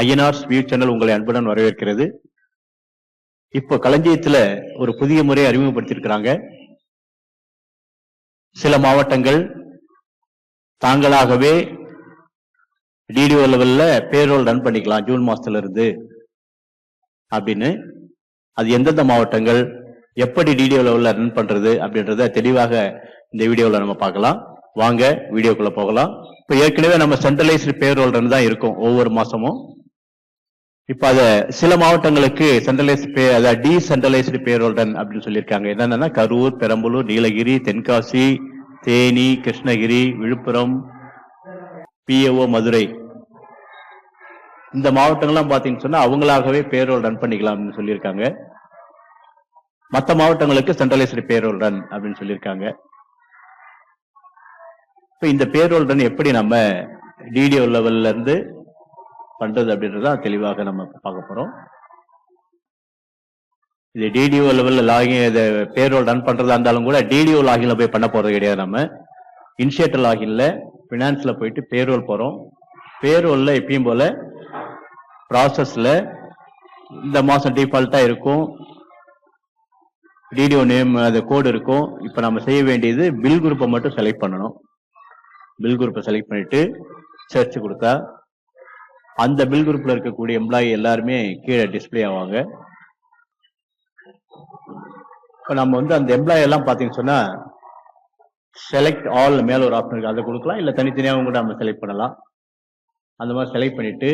INR view channel உங்களை அன்புடன் வரவேற்கிறது. இப்போ களஞ்சியத்துல ஒரு புதிய முறையை அறிமுகப்படுத்தியிருக்கிறாங்க. சில மாவட்டங்கள் தாங்களாகவே டிடிஓ லெவல்ல பேரோல் ரன் பண்ணிக்கலாம் ஜூன் மாசத்துல இருந்து அப்படின்னு. அது எந்தெந்த மாவட்டங்கள் எப்படி டிடிஓ லெவல்ல ரன் பண்றது அப்படின்றத தெளிவாக இந்த வீடியோல நம்ம பார்க்கலாம். வாங்க வீடியோக்குள்ள போகலாம். இப்போ ஏற்கனவே நம்ம சென்ட்ரலைஸ்டு பேரோல் தான் இருக்கும் ஒவ்வொரு மாசமும். இப்ப அத சில மாவட்டங்களுக்கு சென்ட்ரலைஸ்டு பே அதாவது டீசென்ட்ரலைஸ்டு பேரோல் ரன் அப்படின்னு சொல்லியிருக்காங்க. என்னென்னா கரூர் பெரம்பலூர் நீலகிரி தென்காசி தேனி கிருஷ்ணகிரி விழுப்புரம் பிஏஓ மதுரை. இந்த மாவட்டங்கள்லாம் பாத்தீங்கன்னு சொன்னா அவங்களாகவே பேரோல் ரன் பண்ணிக்கலாம் அப்படின்னு சொல்லியிருக்காங்க. மற்ற மாவட்டங்களுக்கு சென்ட்ரலைஸ்டு பேரோல் ரன் அப்படின்னு சொல்லியிருக்காங்க. இப்போ இந்த பேரோல் ரன் எப்படி நம்ம டிடிஓ லெவல்ல இருந்து பண்றது அப்படின்றத தெளிவாக நம்ம பார்க்க போறோம். இது டிடிஓ லெவல்ல லாகின் இது பேரோல் ரன் பண்றதா இருந்தாலும் கூட டிடிஓ லாகின்ல போய் பண்ண போறது கிடையாது நம்ம. இனிஷியேட்டர் லாகின்ல பினான்ஸ்ல போயிட்டு பேரோல் போறோம். பேரோல்ல எப்பயும் போல ப்ராசஸ்ல இந்த மாசம் டிஃபால்ட்டா இருக்கும். டிடிஓ நேம் அது கோடு இருக்கும். இப்ப நம்ம செய்ய வேண்டியது பில் குரூப்பை மட்டும் செலக்ட் பண்ணணும். பில் குரூப்பை செலக்ட் பண்ணிட்டு சர்ச் கொடுத்தா அந்த பில் குரூப்ல இருக்கக்கூடிய எம்ப்ளாயி எல்லாருமே கீழே டிஸ்ப்ளே ஆவாங்க. இப்போ நம்ம வந்து அந்த எம்ப்ளாயி எல்லாம் பார்த்தீங்கன்னு சொன்னா செலக்ட் ஆல் மேல ஒரு ஆப்ஷன் இருக்கு. அதை கொடுக்கலாம் இல்லை தனித்தனியாகவும் கூட நம்ம செலக்ட் பண்ணலாம். அந்த மாதிரி செலக்ட் பண்ணிட்டு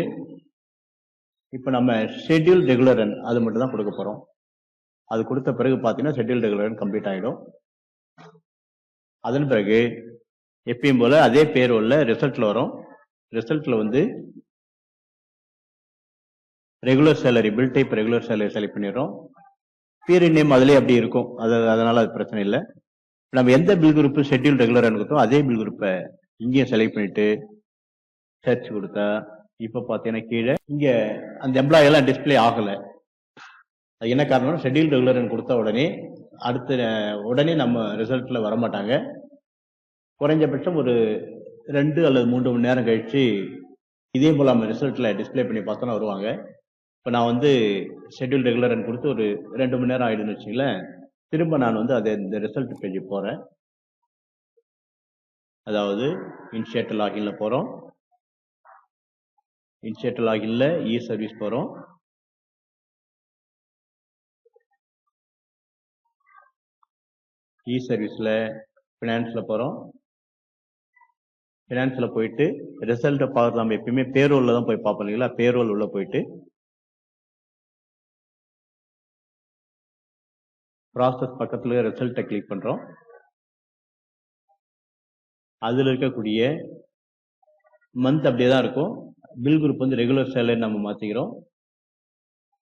இப்போ நம்ம ஷெட்யூல் ரெகுலர் அது மட்டும் தான் கொடுக்க போறோம். அது கொடுத்த பிறகு பார்த்தீங்கன்னா ஷெட்யூல் ரெகுலர் கம்ப்ளீட் ஆகிடும் அதன் பிறகு எப்பயும் போல அதே பேரோல்ல ரிசல்ட்ல வரும். ரிசல்ட்ல வந்து regular salary bill type regular salary select பண்ணிடுறோம். பீரியட் நேம் அதுலேயே அப்படி இருக்கும். அது அதனால அது பிரச்சனை இல்லை. நம்ம எந்த பில் குரூப் ஷெட்யூல் ரெகுலர் கொடுத்தோம் அதே பில் குரூப்பை இங்கேயும் செலக்ட் பண்ணிட்டு சர்ச் கொடுத்தா இப்ப பாத்தீங்கன்னா கீழே இங்க அந்த எம்ப்ளாயி எல்லாம் டிஸ்ப்ளே ஆகல. அது என்ன காரணம் ஷெட்யூல் ரெகுலர் கொடுத்த உடனே அடுத்த உடனே நம்ம ரிசல்ட்ல வர மாட்டாங்க குறைஞ்சபட்சம் ஒரு ரெண்டு அல்லது மூன்று மணி நேரம் கழிச்சு இதே போல நம்ம ரிசல்ட்ல டிஸ்ப்ளே பண்ணி பார்த்தோன்னா வருவாங்க. இப்போ நான் வந்து ஷெட்யூல் ரெகுலர் கொடுத்து ஒரு ரெண்டு மணி நேரம் ஆயிடுன்னு வச்சுங்களேன் திரும்ப நான் வந்து அதை இந்த ரிசல்ட் பேஜ் போறேன். அதாவது இன்ஷியேட்டர் லாகின்ல போறோம். இன்ஷியேட்டர் லாகின்ல இ சர்வீஸ் போறோம். இ சர்வீஸ்ல ஃபினான்ஸில் போகிறோம் ஃபினான்ஸ்ல போயிட்டு ரிசல்ட்டை பார்க்குறது நம்ம எப்பயுமே பேரோல்ல தான் போய் பார்ப்போம் இல்லைங்களா? பேரோல் உள்ள போயிட்டு ப்ராசஸ் பக்கத்தில் ரிசல்ட்டை கிளிக் பண்ணுறோம் அதில் இருக்கக்கூடிய மந்த் அப்படியே தான் இருக்கும். பில் குரூப் வந்து ரெகுலர் சேலரி நம்ம மாற்றிக்கிறோம்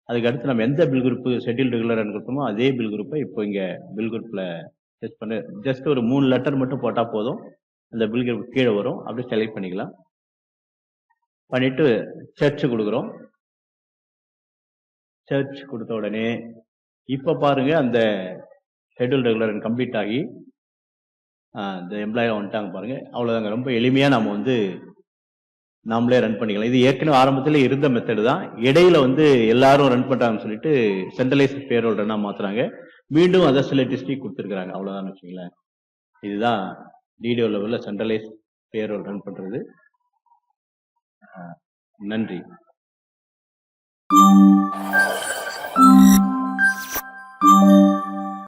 அதுக்கு அடுத்து நம்ம எந்த பில் குரூப் ஷெட்யூல் ரெகுலர் கொடுத்தோமோ அதே பில் குரூப்பை இப்போ இங்கே பில் குரூப்பில் டெஸ்ட் பண்ண ஜஸ்ட் ஒரு மூணு லெட்டர் மட்டும் போட்டால் போதும். அந்த பில்கள் கீழே வரும். அப்படியே செலக்ட் பண்ணிக்கலாம். பண்ணிட்டு சர்ச் கொடுக்குறோம். சர்ச் கொடுத்த உடனே இப்போ பாருங்க அந்த ஷெட்யூல் ரெகுலர் கம்ப்ளீட் ஆகி இந்த எம்ப்ளாயாக வந்துட்டாங்க பாருங்க. அவ்வளோதாங்க ரொம்ப எளிமையாக நம்ம வந்து நாமளே ரன் பண்ணிக்கலாம். இது ஏற்கனவே ஆரம்பத்தில் இருந்த மெத்தடு தான். இடையில வந்து எல்லாரும் ரன் பண்ணுறாங்கன்னு சொல்லிட்டு சென்ட்ரலைஸ் பேரோல் ரன்னா மாத்துறாங்க. மீண்டும் அதர் சில டிஸ்ட்ரிக் கொடுத்துருக்காங்க அவ்வளவுதான் வச்சுங்களேன் இதுதான் டிடிஓ லெவலில் சென்ட்ரலைஸ் பேரோல் ரன் பண்ணுறது நன்றி.